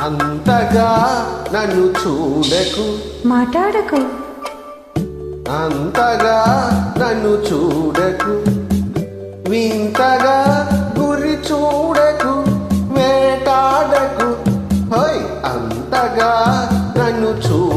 అంతగా నన్ను చూడకు. మాట్లాడకు. అంతగా నన్ను చూడకు. వింతగా గురి చూడకు వేటాడకు. హోయ్ అంతగా నన్ను చూడకు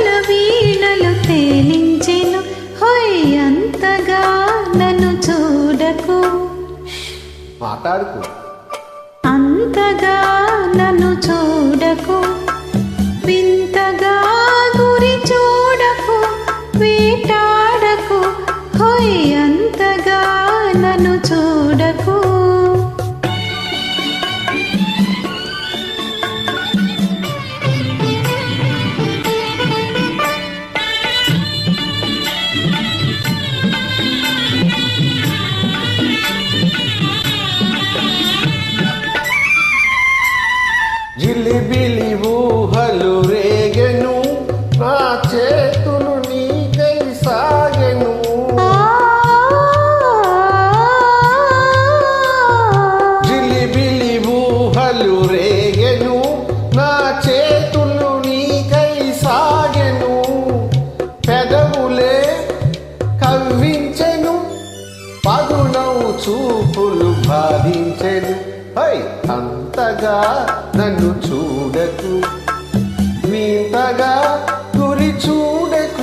వలపుల వీణలు తేలించెను. హోయ్ అంతగా నన్ను చూడకు. మాట్లాడుకో. అంతగా నన్ను చూడకు. వింతగా గురి చూడకు వేటాడకు. హోయ్ అంతగా నన్ను చూడకు. నవ్వించెను పదునవు చూపులు బాధించెను. హై అంతగా నన్ను చూడకు. వింతగా గురి చూడకు.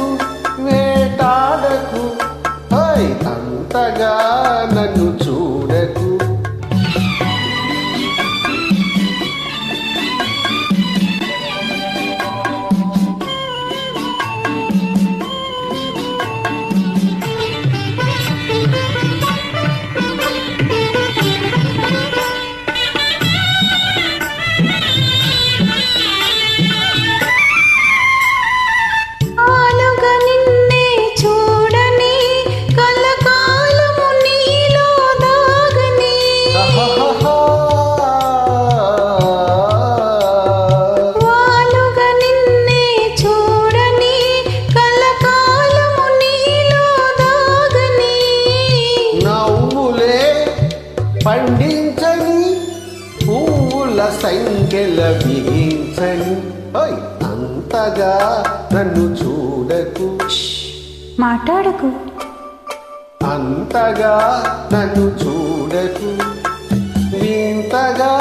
పండించని పువ్వుల సంఖ్యల బిగించని ఓయ్ అంతగా నన్ను చూడకు. మాట్లాడకు. అంతగా నన్ను చూడకు. ఇంతగా